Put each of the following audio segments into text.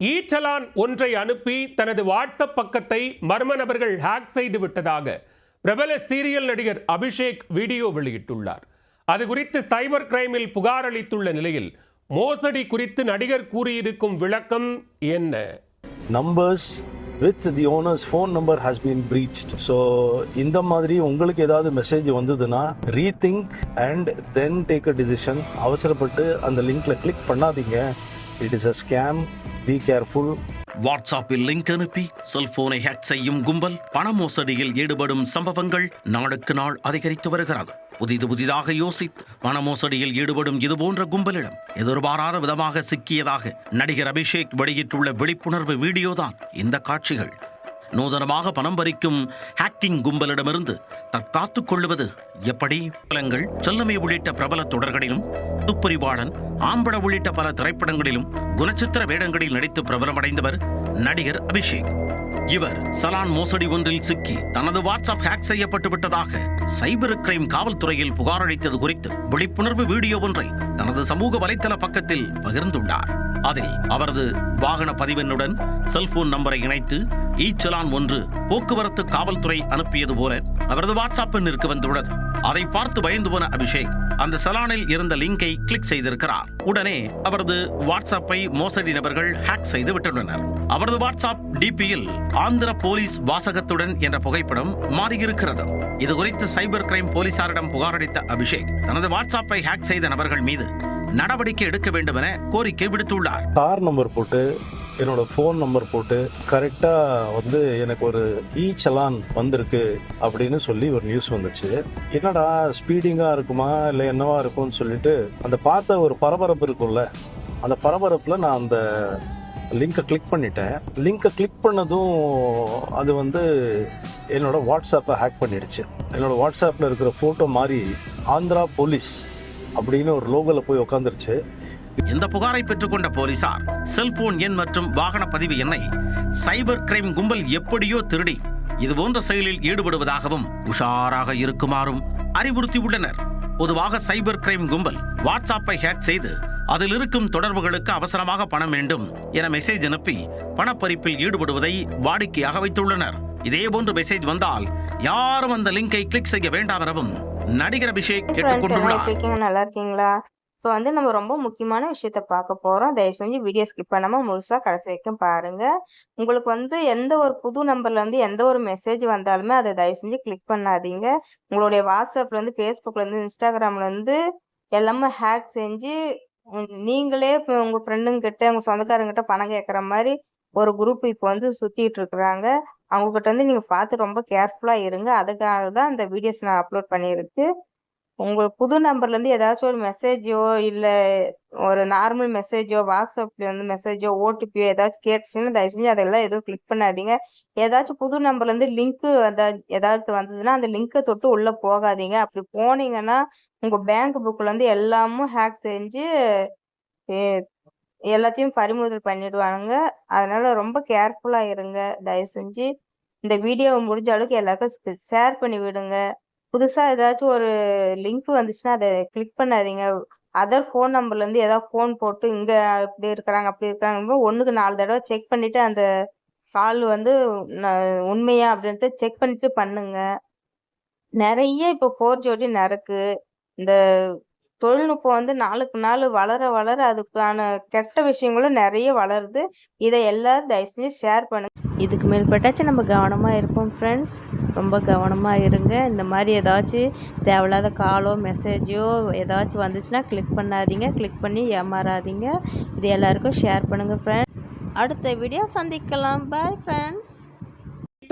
E-challan ஒன்றை அனுப்பி தனது வாட்ஸ்அப் பக்கத்தை மர்ம நபர்கள் ஹேக் செய்து விட்டதாக பிரபல சீரியல் நடிகர் அபிஷேக் வீடியோ வெளியிட்டுள்ளார். அது குறித்து சைபர் கிரைமில் புகார் அளித்துள்ள நிலையில் மோசடி குறித்து நடிகர் கூறியிருக்கும் விளக்கம் என்ன? Numbers with the owners phone number has been breached so இந்த மாதிரி உங்களுக்கு ஏதாவது மெசேஜ் வந்ததுன்னா rethink and then take a decision அவசரப்பட்டு அந்த லிங்க்ல கிளிக் பண்ணாதீங்க. It is a scam be careful வாட்ஸ்அப்பில் லிங்க் அனுப்பி செல்போனை ஹேக் செய்யும் கும்பல் பண மோசடியில் ஈடுபடும் சம்பவங்கள் நாளுக்கு நாள் அதிகரித்து வருகிறது. புதிது புதிதாக யோசித்து பண மோசடியில் ஈடுபடும் இதுபோன்ற கும்பலிடம் எதிர்பாராத விதமாக சிக்கியதாக நடிகர் அபிஷேக் வெளியிட்டுள்ள விழிப்புணர்வு வீடியோதான் இந்த காட்சிகள். நூதனமாக பணம் பறிக்கும் ஹேக்கிங் கும்பலிடமிருந்து தற்காத்துக் கொள்வது எப்படி? பலங்கள் செல்லமை உள்ளிட்ட பிரபல தொடர்களிலும் துப்பறிவாளன் ஆம்பட உள்ளிட்ட பல திரைப்படங்களிலும் குணச்சித்திர வேடங்களில் நடித்து பிரபலமடைந்தவர் நடிகர் அபிஷேக். இவர் சலான் மோசடி ஒன்றில் சிக்கி தனது வாட்ஸ்அப் ஹேக் செய்யப்பட்டு விட்டதாக சைபர் கிரைம் காவல்துறையில் புகாரளித்தது குறித்து விழிப்புணர்வு வீடியோ ஒன்றை தனது சமூக வலைத்தள பக்கத்தில் பகிர்ந்துள்ளார். அதில் அவரது வாகன பதிவெண்ணுடன் செல்போன் நம்பரை இணைத்து இ சலான் ஒன்று போக்குவரத்து காவல்துறை அனுப்பியது போல அவரது வாட்ஸ்அப் எண்ணிற்கு வந்துள்ளது. அதை பார்த்து பயந்து போன அபிஷேக் அந்த சலானில் இருந்த லிங்கை கிளிக் செய்திருக்கிறார். உடனே அவரது வாட்ஸ்அப்பை மோசடி நபர்கள் ஹேக் செய்து விட்டுள்ளனர். அவரது வாட்ஸ்அப் டிபியில் ஆந்திர போலீஸ் வாசகத்துடன் என்ற புகைப்படம் மாறியிருக்கிறது. இது குறித்து சைபர் கிரைம் போலீசாரிடம் புகாரளித்த அபிஷேக் தனது வாட்ஸ்அப்பை ஹேக் செய்த நபர்கள் மீது நடவடிக்கை எடுக்க வேண்டும் என கோரிக்கை விடுத்துள்ளார். கார் நம்பர் போட்டு என்னோட ஃபோன் நம்பர் போட்டு கரெக்டாக வந்து எனக்கு ஒரு இ சலான் வந்திருக்கு அப்படின்னு சொல்லி ஒரு நியூஸ் வந்துச்சு. என்னடா ஸ்பீடிங்காக இருக்குமா இல்லை என்னவா இருக்கும்னு சொல்லிட்டு அந்த பார்த்த ஒரு பரபரப்பு இருக்கும்ல அந்த பரபரப்பில் நான் அந்த லிங்கை கிளிக் பண்ணிட்டேன். லிங்கை கிளிக் பண்ணதும் அது வந்து என்னோட வாட்ஸ்அப்பை ஹேக் பண்ணிடுச்சு. என்னோட வாட்ஸ்அப்பில் இருக்கிற ஃபோட்டோ மாதிரி ஆந்திரா போலீஸ் அப்படின்னு ஒரு லோகோவில் போய் உட்காந்துருச்சு இந்த புகாரை பெற்றுக்கொண்ட போலீசார் செல்போன் எண் மற்றும் வாகன பதிவு எண்ணை சைபர் கிரைம் கும்பல் எப்படியோ திருடி இதுபோன்ற செயலில் ஈடுபடுவதாகவும் உஷாராக இருக்குமாறும் அறிவுறுத்தியுள்ளனர். பொதுவாக சைபர் கிரைம் கும்பல் வாட்ஸ்அப்பை ஹேக் செய்து அதில் இருக்கும் தொடர்புகளுக்கு அவசரமாக பணம் வேண்டும் என மெசேஜ் அனுப்பி பணப்பறிப்பில் ஈடுபடுவதை வாடிக்கையாக வைத்துள்ளனர். இதேபோன்று மெசேஜ் வந்தால் யாரும் அந்த லிங்கை கிளிக் செய்ய வேண்டாம் எனவும் நடிகர் அபிஷேக் கேட்டுக்கொண்டுள்ளார். நல்லா இருக்கீங்களா? இப்போ வந்து நம்ம ரொம்ப முக்கியமான விஷயத்த பார்க்க போறோம். தயவு செஞ்சு வீடியோ ஸ்கிப் பண்ணாம முழுசா கடைசி வரைக்கும் பாருங்க. உங்களுக்கு வந்து எந்த ஒரு புது நம்பர்ல இருந்து எந்த ஒரு மெசேஜ் வந்தாலுமே அதை தயவு செஞ்சு கிளிக் பண்ணாதீங்க. உங்களுடைய வாட்ஸ்அப்ல இருந்து ஃபேஸ்புக்ல இருந்து இன்ஸ்டாகிராம்ல இருந்து எல்லாமே ஹேக் செஞ்சு நீங்களே இப்போ உங்க ஃப்ரெண்டுங்க கிட்ட உங்க சொந்தக்காரங்க கிட்ட பணம் கேட்குற மாதிரி ஒரு குரூப் இப்போ வந்து சுத்திட்டு இருக்கிறாங்க. அவங்கக்கிட்ட வந்து நீங்கள் பார்த்து ரொம்ப கேர்ஃபுல்லாக இருங்க. அதுக்காக தான் அந்த வீடியோஸ் நான் அப்லோட் பண்ணியிருக்கு. உங்கள் புது நம்பர்லேருந்து ஏதாச்சும் ஒரு மெசேஜோ இல்லை ஒரு நார்மல் மெசேஜோ வாட்ஸ்அப்ல வந்து மெசேஜோ ஓடிபியோ ஏதாச்சும் கேட்டுச்சுன்னா தயவு செஞ்சு அதெல்லாம் எதுவும் கிளிக் பண்ணாதீங்க. ஏதாச்சும் புது நம்பர்லேருந்து லிங்க்கு லிங்க் ஏதாவது வந்ததுன்னா அந்த லிங்க்கை தொட்டு உள்ளே போகாதீங்க. அப்படி போனீங்கன்னா உங்கள் பேங்க் புக்கில் வந்து எல்லாமும் ஹேக் செஞ்சு எல்லாத்தையும் பறிமுதல் பண்ணிடுவாங்க அதனால ரொம்ப கேர்ஃபுல்லா இருங்க. தயவு செஞ்சு இந்த வீடியோவை முடிஞ்ச அளவுக்கு எல்லாருக்கும் ஷேர் பண்ணி விடுங்க. புதுசாக ஏதாச்சும் ஒரு லிங்க் வந்துச்சுன்னா அதை கிளிக் பண்ணாதீங்க. அதர் ஃபோன் நம்பர்லேருந்து ஏதாவது ஃபோன் போட்டு இங்கே இப்படி இருக்கிறாங்க அப்படி இருக்கிறாங்க ஒன்றுக்கு நாலு தடவை செக் பண்ணிவிட்டு அந்த கால் வந்து உண்மையா அப்படின்ட்டு செக் பண்ணிட்டு பண்ணுங்க. நிறைய இப்போ ஃபோர் ஜோடி நடக்கு. இந்த தொழில்நுட்பம் வந்து நாளுக்கு நாள் வளர வளர அதுக்கான கெட்ட விஷயங்களும் நிறைய வளருது. இதை எல்லாரும் தயவு செஞ்சு ஷேர் பண்ணுங்க. இதுக்கு மேற்பட்டாச்சும் நம்ம கவனமாக இருப்போம் ஃப்ரெண்ட்ஸ் ரொம்ப கவனமாக இருங்க. இந்த மாதிரி ஏதாச்சும் தேவையில்லாத காலோ மெசேஜோ ஏதாச்சும் வந்துச்சுன்னா கிளிக் பண்ணாதீங்க. கிளிக் பண்ணி ஏமாறாதீங்க. இது எல்லாருக்கும் ஷேர் பண்ணுங்கள் ஃப்ரெண்ட்ஸ் அடுத்த வீடியோ சந்திக்கலாம். பாய் ஃப்ரெண்ட்ஸ்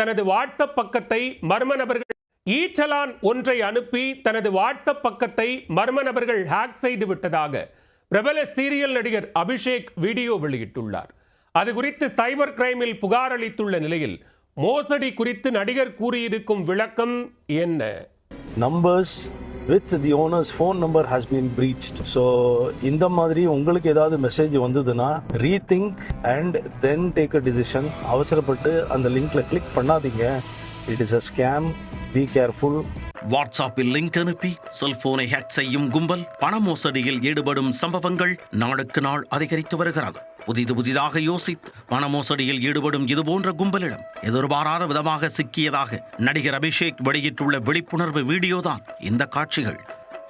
தனது வாட்ஸ்அப் பக்கத்தை மர்ம நபர்கள் ஈச்சலான் ஒன்றை அனுப்பி தனது வாட்ஸ்அப் பக்கத்தை மர்ம நபர்கள் ஹேக் செய்து விட்டதாக பிரபல சீரியல் நடிகர் அபிஷேக் வீடியோ வெளியிட்டுள்ளார். அது குறித்து சைபர் கிரைமில் புகார் அளித்துள்ள நிலையில் மோசடி குறித்து நடிகர் கூறியிருக்கும் விளக்கம் என்ன? Numbers with the owners phone number has been breached so இந்த மாதிரி உங்களுக்கு ஏதாவது மெசேஜ் வந்ததுன்னா rethink and then take a decision அவசரப்பட்டு அந்த லிங்க்ல கிளிக் பண்ணாதீங்க. It is a scam be careful வாட்ஸ்அப்பில் லிங்க் அனுப்பி செல்போனை ஹேக் செய்யும் கும்பல் பண மோசடியில் ஈடுபடும் சம்பவங்கள் நாளுக்கு நாள் அதிகரித்து வருகிறது. புதிது புதிதாக யோசித்து பண மோசடியில் ஈடுபடும் இதுபோன்ற கும்பலிடம் எதிர்பாராத விதமாக சிக்கியதாக நடிகர் அபிஷேக் வெளியிட்டுள்ள விழிப்புணர்வு வீடியோதான் இந்த காட்சிகள்.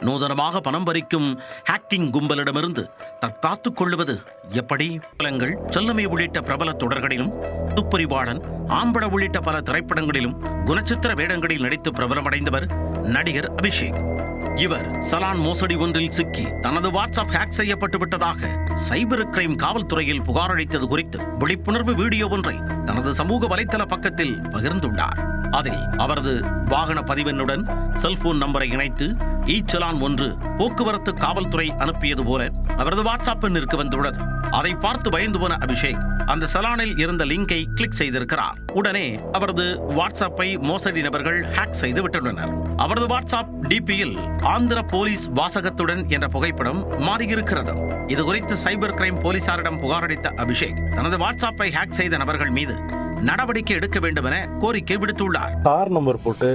நூதனமாக பணம் பறிக்கும் ஹேக்கிங் கும்பலிடமிருந்து தற்காத்துக் கொள்வது எப்படி? பலங்கள் செல்லமை உள்ளிட்ட பிரபல தொடர்களிலும் துப்பறிவாளன் ஆம்பட உள்ளிட்ட பல திரைப்படங்களிலும் குணச்சித்திர வேடங்களில் நடித்து பிரபலமடைந்தவர் நடிகர் அபிஷேக். இவர் சலான் மோசடி ஒன்றில் சிக்கி தனது வாட்ஸ்அப் ஹேக் செய்யப்பட்டு விட்டதாக சைபர் கிரைம் காவல்துறையில் புகார் அளித்தது குறித்து விழிப்புணர்வு வீடியோ ஒன்றை தனது சமூக வலைத்தள பக்கத்தில் பகிர்ந்துள்ளார். அதில் அவரது வாகன பதிவெண்ணுடன் செல்போன் நம்பரை இணைத்து ஈச்சலான் ஒன்று போக்குவரத்து காவல்துறை அனுப்பியது போல அவரது வாட்ஸ்அப் எண்ணிற்கு வந்துள்ளது. அதை பார்த்து பயந்து போன அபிஷேக் அந்த சலானில் இருந்த லிங்கை கிளிக் செய்திருக்கிறார். உடனே அவரது வாட்ஸ்அப்பை மோசடி நபர்கள் ஹேக் செய்து விட்டுள்ளனர். அவரது வாட்ஸ்அப் டிபியில் ஆந்திர போலீஸ் வாசகத்துடன் என்ற புகைப்படம் மாறியிருக்கிறது. இது குறித்து சைபர் கிரைம் போலீசாரிடம் புகாரளித்த அபிஷேக் தனது வாட்ஸ்அப்பை ஹேக் செய்த நபர்கள் மீது நடவடிக்கை எடுக்க வேண்டும் என கோரிக்கை விடுத்துள்ளார். கார் நம்பர் போட்டு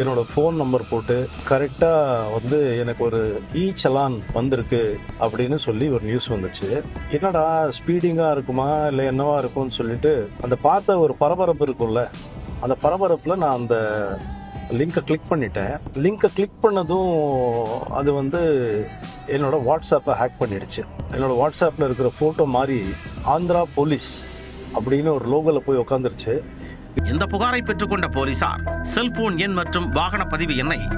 என்னோட ஃபோன் நம்பர் போட்டு கரெக்டாக வந்து எனக்கு ஒரு இ சலான் வந்திருக்கு அப்படின்னு சொல்லி ஒரு நியூஸ் வந்துச்சு. என்னடா ஸ்பீடிங்காக இருக்குமா இல்லை என்னவா இருக்கும்னு சொல்லிட்டு அந்த பார்த்த ஒரு பரபரப்பு இருக்கும்ல அந்த பரபரப்பில் நான் அந்த லிங்கை கிளிக் பண்ணிட்டேன். லிங்கை கிளிக் பண்ணதும் அது வந்து என்னோட வாட்ஸ்அப்பை ஹேக் பண்ணிடுச்சு. என்னோட வாட்ஸ்அப்பில் இருக்கிற ஃபோட்டோ மாதிரி ஆந்திரா போலீஸ் அப்படின்னு ஒரு லோகோவில் போய் உட்காந்துருச்சு இந்த புகாரை பெற்றுக்கொண்ட போலீசார் செல்போன் எண் மற்றும் வாகன பதிவு எண்ணை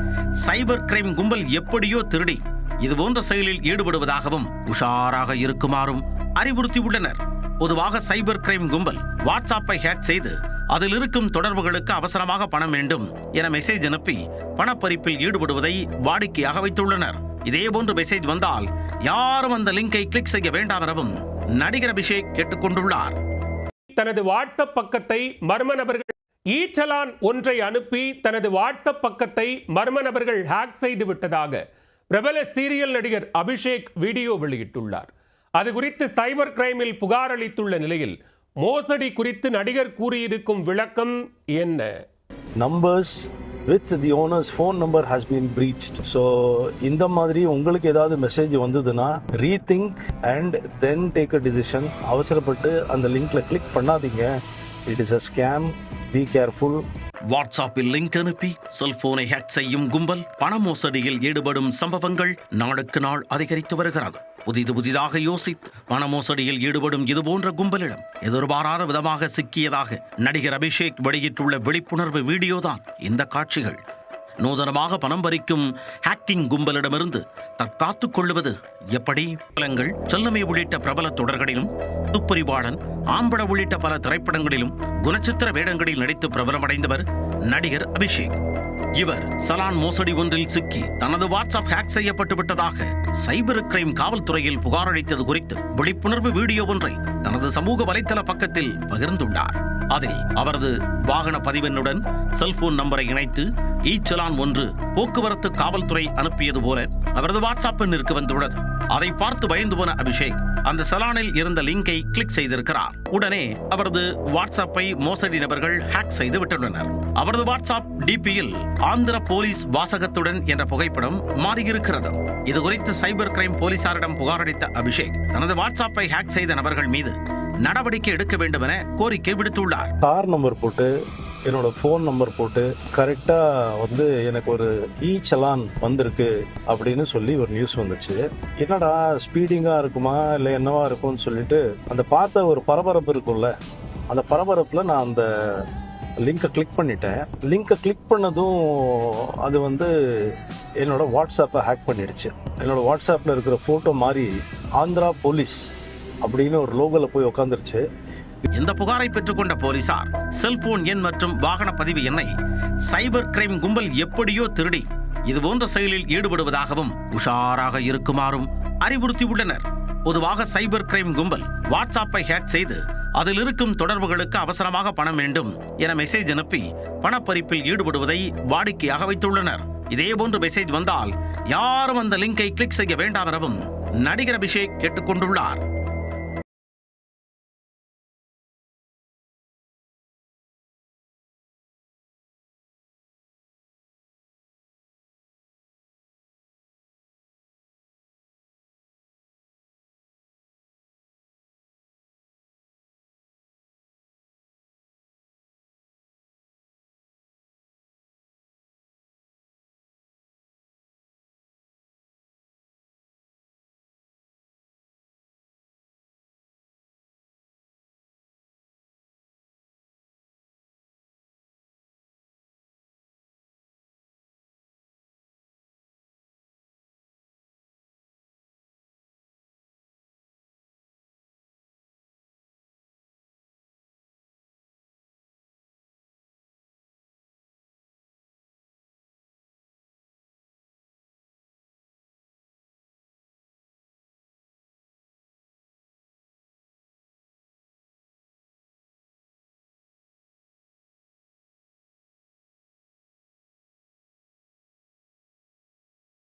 சைபர் கிரைம் கும்பல் எப்படியோ திருடி இதுபோன்ற செயலில் ஈடுபடுவதாகவும் உஷாராக இருக்குமாறும் அறிவுறுத்தியுள்ளனர். பொதுவாக சைபர் கிரைம் கும்பல் வாட்ஸ்அப்பை ஹேக் செய்து அதில் இருக்கும் தொடர்புகளுக்கு அவசரமாக பணம் வேண்டும் என மெசேஜ் அனுப்பி பணப்பறிப்பில் ஈடுபடுவதை வாடிக்கையாக வைத்துள்ளனர். இதேபோன்று மெசேஜ் வந்தால் யாரும் அந்த லிங்கை கிளிக் செய்ய வேண்டாம் எனவும் நடிகர் அபிஷேக் கேட்டுக்கொண்டுள்ளார். தனது வாட்ஸ்அப் பக்கத்தை மர்ம நபர்கள் ஈச்சலான் ஒன்றை அனுப்பி தனது வாட்ஸ்அப் பக்கத்தை மர்ம நபர்கள் ஹேக் செய்து விட்டதாக பிரபல சீரியல் நடிகர் அபிஷேக் வீடியோ வெளியிட்டுள்ளார். அது குறித்து சைபர் கிரைமில் புகார் அளித்துள்ள நிலையில் மோசடி குறித்து நடிகர் கூறியிருக்கும் விளக்கம் என்ன? Numbers with the owners phone number has been breached so இந்த மாதிரி உங்களுக்கு ஏதாவது மெசேஜ் வந்ததுன்னா rethink and then take a decision அவசரப்பட்டு அந்த லிங்க்ல கிளிக் பண்ணாதீங்க. It is a scam be careful வாட்ஸ்அப்பில் லிங்க் அனுப்பி செல்போனை ஹேக் செய்யும் கும்பல் பண மோசடியில் ஈடுபடும் சம்பவங்கள் நாளுக்கு நாள் அதிகரித்து வருகிறது. புதிது புதிதாக யோசித்து பண மோசடியில் ஈடுபடும் இதுபோன்ற கும்பலிடம் எதிர்பாராத விதமாக சிக்கியதாக நடிகர் அபிஷேக் வெளியிட்டுள்ள விழிப்புணர்வு வீடியோதான் இந்த காட்சிகள். நூதனமாக பணம் பறிக்கும் ஹேக்கிங் கும்பலிடமிருந்து தற்காத்து கொள்வது எப்படி? பலங்கள் செல்லமை உள்ளிட்ட பிரபல தொடர்களிலும் துப்பறிவாளன் ஆம்பட உள்ளிட்ட பல திரைப்படங்களிலும் குணச்சித்திர வேடங்களில் நடித்து பிரபலமடைந்தவர் நடிகர் அபிஷேக். இவர் சலான் மோசடி ஒன்றில் சிக்கி தனது வாட்ஸ்அப் ஹேக் செய்யப்பட்டு விட்டதாக சைபர் கிரைம் காவல்துறையில் புகார் அளித்தது குறித்து விழிப்புணர்வு வீடியோ ஒன்றை தனது சமூக வலைத்தள பக்கத்தில் பகிர்ந்துள்ளார். அதில் அவரது வாகன பதிவெண்ணுடன் செல்போன் நம்பரை இணைத்து ஈச்சலான் ஒன்று போக்குவரத்து காவல்துறை அனுப்பியது போல அவரது வாட்ஸ்அப் எண்ணிற்கு வந்துள்ளது. அதை பார்த்து பயந்து போன அபிஷேக் அந்த சலானில் இருந்த லிங்கை கிளிக் செய்திருக்கிறார். உடனே அவரது வாட்ஸ்அப்பை மோசடி நபர்கள் ஹேக் செய்து விட்டுள்ளனர். அவரது வாட்ஸ்அப் டிபியில் ஆந்திர போலீஸ் வாசகத்துடன் என்ற புகைப்படம் மாறியிருக்கிறது. இது குறித்து சைபர் கிரைம் போலீசாரிடம் புகாரளித்த அபிஷேக் தனது வாட்ஸ்அப்பை ஹேக் செய்த நபர்கள் மீது நடவடிக்கை எடுக்க வேண்டும் என கோரிக்கை விடுத்துள்ளார். கார் நம்பர் போட்டு என்னோட ஃபோன் நம்பர் போட்டு கரெக்டாக வந்து எனக்கு ஒரு இ சலான் வந்திருக்கு அப்படின்னு சொல்லி ஒரு நியூஸ் வந்துச்சு. என்னடா ஸ்பீடிங்காக இருக்குமா? இல்லை என்னவா இருக்கும்னு சொல்லிட்டு அந்த பார்த்த ஒரு பரபரப்பு இருக்கும்ல அந்த பரபரப்பில் நான் அந்த லிங்கை கிளிக் பண்ணிட்டேன். லிங்கை கிளிக் பண்ணதும் அது வந்து என்னோட வாட்ஸ்அப்பை ஹேக் பண்ணிடுச்சு. என்னோட வாட்ஸ்அப்பில் இருக்கிற ஃபோட்டோ மாதிரி ஆந்திரா போலீஸ் அப்படின்னு ஒரு லோகோவில் போய் உட்காந்துருச்சு இந்த புகாரை பெற்றுக்கொண்ட போலீசார்? செல்போன் எண் மற்றும் வாகன பதிவு எண்ணை சைபர் கிரைம் கும்பல் எப்படியோ திருடி இதுபோன்ற செயலில் ஈடுபடுவதாகவும் உஷாராக இருக்குமாறும் அறிவுறுத்தியுள்ளனர். பொதுவாக சைபர் கிரைம் கும்பல் வாட்ஸ்அப்பை ஹேக் செய்து அதில் இருக்கும் தொடர்புகளுக்கு அவசரமாக பணம் வேண்டும் என மெசேஜ் அனுப்பி பணப்பறிப்பில் ஈடுபடுவதை வாடிக்கையாக வைத்துள்ளனர். இதேபோன்று மெசேஜ் வந்தால் யாரும் அந்த லிங்கை கிளிக் செய்ய வேண்டாம் எனவும் நடிகர் அபிஷேக் கேட்டுக்கொண்டுள்ளார்.